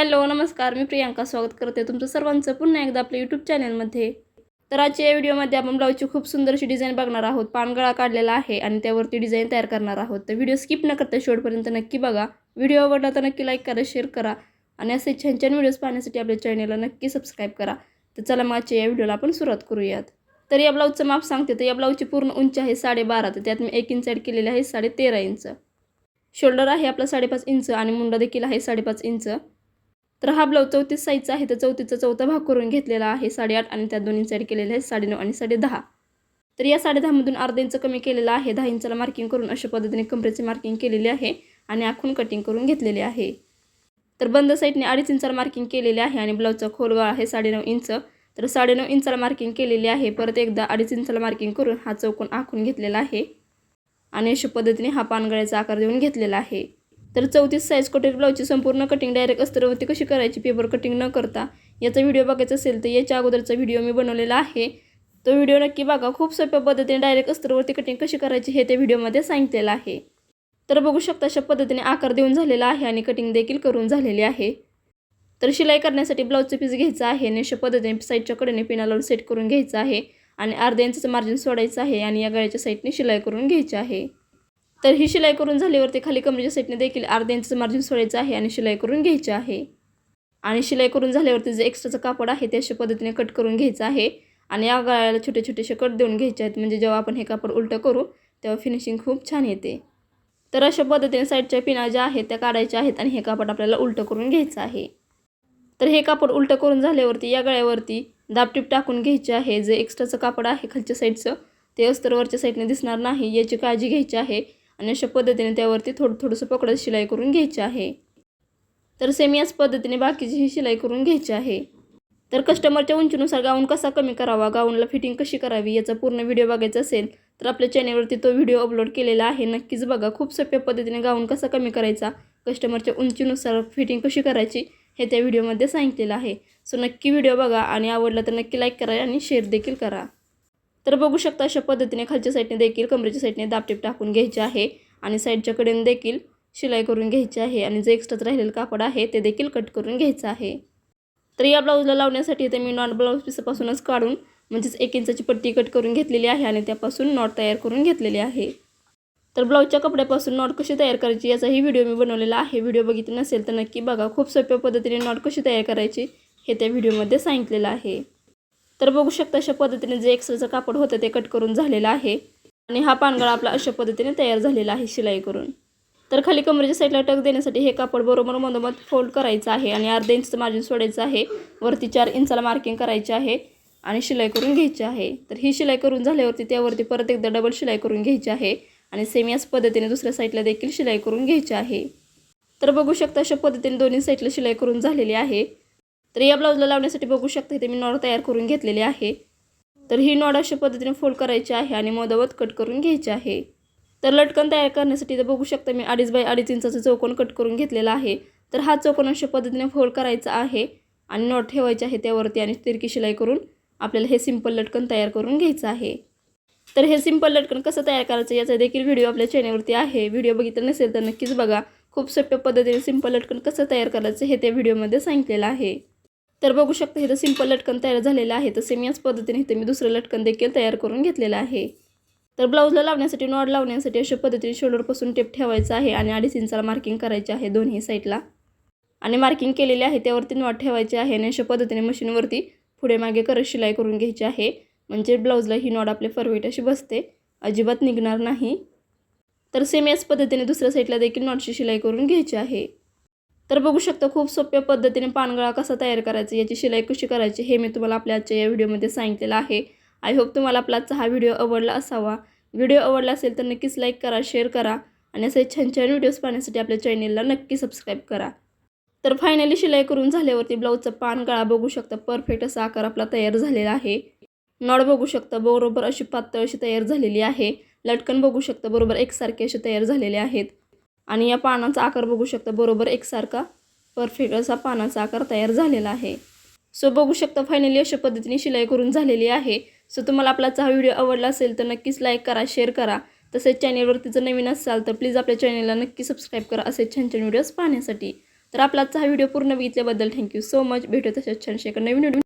Hello नमस्कार. मी प्रियांका स्वागत करते तुमचं सर्वांचं पुन्हा एकदा आपल्या यूट्यूब चॅनलमध्ये तर आजच्या या व्हिडिओमध्ये आपण ब्लाऊजची खूप सुंदर अशी डिझाईन बघणार आहोत. पानगळा काढलेला आहे आणि त्यावरती डिझाईन तयार करणार आहोत. तर व्हिडिओ स्किप न करता शेवटपर्यंत नक्की बघा. व्हिडिओ आवडला तर नक्की लाईक करा शेअर करा आणि असे छान छान व्हिडिओज पाहण्यासाठी आपल्या चॅनलला नक्की सबस्क्राईब करा. तर चला मग आजच्या या व्हिडिओला आपण सुरुवात करूयात. तर या ब्लाऊजचं माप सांगते तर या ब्लाऊजची पूर्ण उंची आहे साडेबारा तर त्यात मी एक इंच ॲड केलेली आहे साडे तेरा इंच शोल्डर आहे आपला साडेपाच इंच आणि मुंडा देखील आहे साडेपाच इंच तर हा ब्लाऊज चौतीस साईजचा आहे. तर चौतीसचा चौथा भाग करून घेतलेला आहे साडेआठ आणि त्या दोन्ही साईड केलेले आहे साडेनऊ आणि साडे दहा तर या साडे दहामधून अर्धा इंच कमी केलेला आहे. दहा इंचाला मार्किंग करून अशा पद्धतीने कमरेचे मार्किंग केलेले आहे आणि आखून कटिंग करून घेतलेले आहे. तर बंद साईडने अडीच इंचाला मार्किंग केलेले आहे आणि ब्लाऊजचा खोलगाळ आहे साडेनऊ इंच तर साडेनऊ इंचाला मार्किंग केलेली आहे. परत एकदा अडीच इंचाला मार्किंग करून हा चौकोन आखून घेतलेला आहे. आणि अशा पद्धतीने हा पानगळ्याचा आकार देऊन घेतलेला आहे. तर चौतीस साईज कोटेड ब्लाऊजची संपूर्ण कटिंग डायरेक्ट अस्तरवरती कशी करायची पेपर कटिंग न करता? याचा व्हिडिओ बघायचा असेल तर याच्या अगोदरचा व्हिडिओ मी बनवलेला आहे. तो व्हिडिओ नक्की बघा. खूप सोप्या पद्धतीने डायरेक्ट अस्तरवरती कटिंग कशी करायची हे त्या व्हिडिओमध्ये सांगितलेलं आहे. तर बघू शकता अशा पद्धतीने आकार देऊन झालेला आहे आणि कटिंग देखील करून झालेली आहे. तर शिलाई करण्यासाठी ब्लाऊजचं पीस घ्यायचं आहे आणि अशा पद्धतीने साईडच्या कडेने पिना सेट करून घ्यायचं आहे. आणि अर्ध्या इंचाचं मार्जिन सोडायचं आहे आणि या गळ्याच्या साईडने शिलाई करून घ्यायची आहे. तर ही शिलाई करून झाल्यावरती खाली कमरेच्या साईडने देखील अर्ध्या इंचाचं मार्जिन सोडायचं आहे आणि शिलाई करून घ्यायची आहे. आणि शिलाई करून झाल्यावरती जे एक्स्ट्राचं कापड आहे ते अशा पद्धतीने कट करून घ्यायचं आहे. आणि या गळ्याला छोटे छोटेसे कट देऊन घ्यायचे आहेत. म्हणजे जेव्हा आपण हे कापड उलटं करू तेव्हा फिनिशिंग खूप छान येते. तर अशा पद्धतीने साईडच्या पिना ज्या आहेत त्या काढायच्या आहेत आणि हे कापड आपल्याला उलटं करून घ्यायचं आहे. तर हे कापड उलटं करून झाल्यावरती या गळ्यावरती दाबटीप टाकून घ्यायचे आहे. जे एक्स्ट्राचं कापड आहे खालच्या साईडचं ते अस्तरवरच्या साईडने दिसणार नाही. याची काळजी घ्यायची आहे. आणि अशा पद्धतीने त्यावरती थोडं थोडंसं पकडत शिलाई करून घ्यायची आहे. तर सेम याच पद्धतीने बाकीची ही शिलाई करून घ्यायची आहे. तर कस्टमरच्या उंचीनुसार गाऊन कसा कमी करावा गाऊनला फिटिंग कशी करावी याचा पूर्ण व्हिडिओ बघायचा असेल तर आपल्या चॅनेलवरती तो व्हिडिओ अपलोड केलेला आहे. नक्कीच बघा खूप सोप्या पद्धतीने गाऊन कसा कमी करायचा कस्टमरच्या उंचीनुसार फिटिंग कशी करायची हे त्या व्हिडिओमध्ये सांगितलेलं आहे. सो नक्की व्हिडिओ बघा आणि आवडला तर नक्की लाईक करा आणि शेअर देखील करा. तर बघू शकता अशा पद्धतीने खालच्या साईडने देखील कमरेच्या साईडने दापटीप टाकून घ्यायचे आहे आणि साईडच्या कडेने देखील शिलाई करून घ्यायची आहे आणि जे एक्स्ट्राच राहिलेलं कापड आहे ते देखील कट करून घ्यायचं आहे. तर या ब्लाऊजला लावण्यासाठी ते मी नॉट ब्लाऊज पिसापासूनच काढून म्हणजेच एक इंचाची पट्टी कट करून घेतलेली आहे आणि त्यापासून नॉट तयार करून घेतलेली आहे. तर ब्लाऊजच्या कपड्यापासून नॉट कशी तयार करायची याचाही व्हिडिओ मी बनवलेला आहे. व्हिडिओ बघितला नसेल तर नक्की बघा. खूप सोप्या पद्धतीने नॉट कशी तयार करायची हे त्या व्हिडिओमध्ये सांगितलेलं आहे. तर बघू शकता अशा पद्धतीने जे एक्सलचं कापड होतं ते कट करून झालेलं आहे. आणि हा पानगळा आपला अशा पद्धतीने तयार झालेला आहे शिलाई करून. तर खाली कमरेच्या साईडला टक देण्यासाठी हे कापड बरोबर मधोमध फोल्ड करायचं आहे आणि अर्धा इंचचं मार्जिन सोडायचं आहे. वरती चार इंचाला मार्किंग करायचे आहे आणि शिलाई करून घ्यायची आहे. तर ही शिलाई करून झाल्यावरती त्यावरती परत एकदा डबल शिलाई करून घ्यायची आहे आणि सेम याच पद्धतीने दुसऱ्या साईडला देखील शिलाई करून घ्यायची आहे. तर बघू शकता अशा पद्धतीने दोन्ही साईडला शिलाई करून झालेली आहे. तर या ब्लाऊजला लावण्यासाठी बघू शकता इथे मी नॉड तयार करून घेतलेली आहे. तर ही नॉड अशा पद्धतीने फोल्ड करायची आहे आणि मधोमध कट करून घ्यायची आहे. तर लटकन तयार करण्यासाठी तर बघू शकता मी अडीच बाय अडीच इंचाचा चौकोन कट करून घेतलेला आहे. तर हा चौकोन अशा पद्धतीने फोल्ड करायचा आहे आणि नॉट ठेवायचे आहे त्यावरती आणि तिरकी शिलाई करून आपल्याला हे सिंपल लटकन तयार करून घ्यायचं आहे. तर हे सिंपल लटकन कसं तयार करायचं याचा देखील व्हिडिओ आपल्या चॅनलवरती आहे. व्हिडिओ बघितला नसेल तर नक्कीच बघा. खूप सोप्या पद्धतीने सिंपल लटकन कसं तयार करायचं हे त्या व्हिडिओमध्ये सांगितलेलं आहे. तर बघू शकता इथं सिंपल लटकन तयार झालेलं आहे. तर सेम याच पद्धतीने इथं मी दुसरं लटकन देखील तयार करून घेतलेलं आहे. तर ब्लाऊजला लावण्यासाठी नॉड लावण्यासाठी अशा पद्धतीने शोल्डरपासून टेप ठेवायचा आहे आणि अडीच इंचाला मार्किंग करायचे आहे दोन्ही साईडला आणि मार्किंग केलेले आहे त्यावरती नॉट ठेवायचे आहे आणि अशा पद्धतीने मशीनवरती पुढे मागे करत शिलाई करून घ्यायची आहे. म्हणजे ब्लाऊजला ही नॉड आपले फरवेट अशी बसते. अजिबात निघणार नाही. तर सेम याच पद्धतीने दुसऱ्या साईडला देखील नॉटची शिलाई करून घ्यायची आहे. तर बघू शकता खूप सोप्या पद्धतीने पानगळा कसा तयार करायचा याची शिलाई कशी करायची हे मी तुम्हाला आपल्या आजच्या या व्हिडिओमध्ये सांगितलेलं आहे. आय होप तुम्हाला आपला आजचा हा व्हिडिओ आवडला असावा. व्हिडिओ आवडला असेल तर नक्कीच लाईक करा शेअर करा आणि असे छान छान व्हिडिओज पाहण्यासाठी आपल्या चॅनेलला नक्की सबस्क्राईब करा. तर फायनली शिलाई करून झाल्यावरती ब्लाऊजचा पानगळा बघू शकता परफेक्ट असा आकार आपला तयार झालेला आहे. नॉड बघू शकता बरोबर अशी पातळ अशी तयार झालेली आहे. लटकन बघू शकता बरोबर एकसारखे असे तयार झालेले आहेत. आणि या पानाचा आकार बघू शकता. बरोबर एकसारखा परफेक्ट असा पानाचा आकार तयार झालेला आहे. सो बघू शकता फायनली अशा पद्धतीने शिलाई करून झालेली आहे. सो तुम्हाला आपलाचा हा व्हिडिओ आवडला असेल तर नक्कीच लाईक करा शेअर करा. तसेच चॅनेलवरती जर नवीन असाल तर प्लीज आपल्या चॅनेलला नक्की सबस्क्राईब करा असे छान छान व्हिडिओज पाहण्यासाठी. तर आपला चा हा व्हिडिओ पूर्ण बघितल्याबद्दल थँक्यू सो मच भेटू तशाच छानशे एका नवीन व्हिडिओ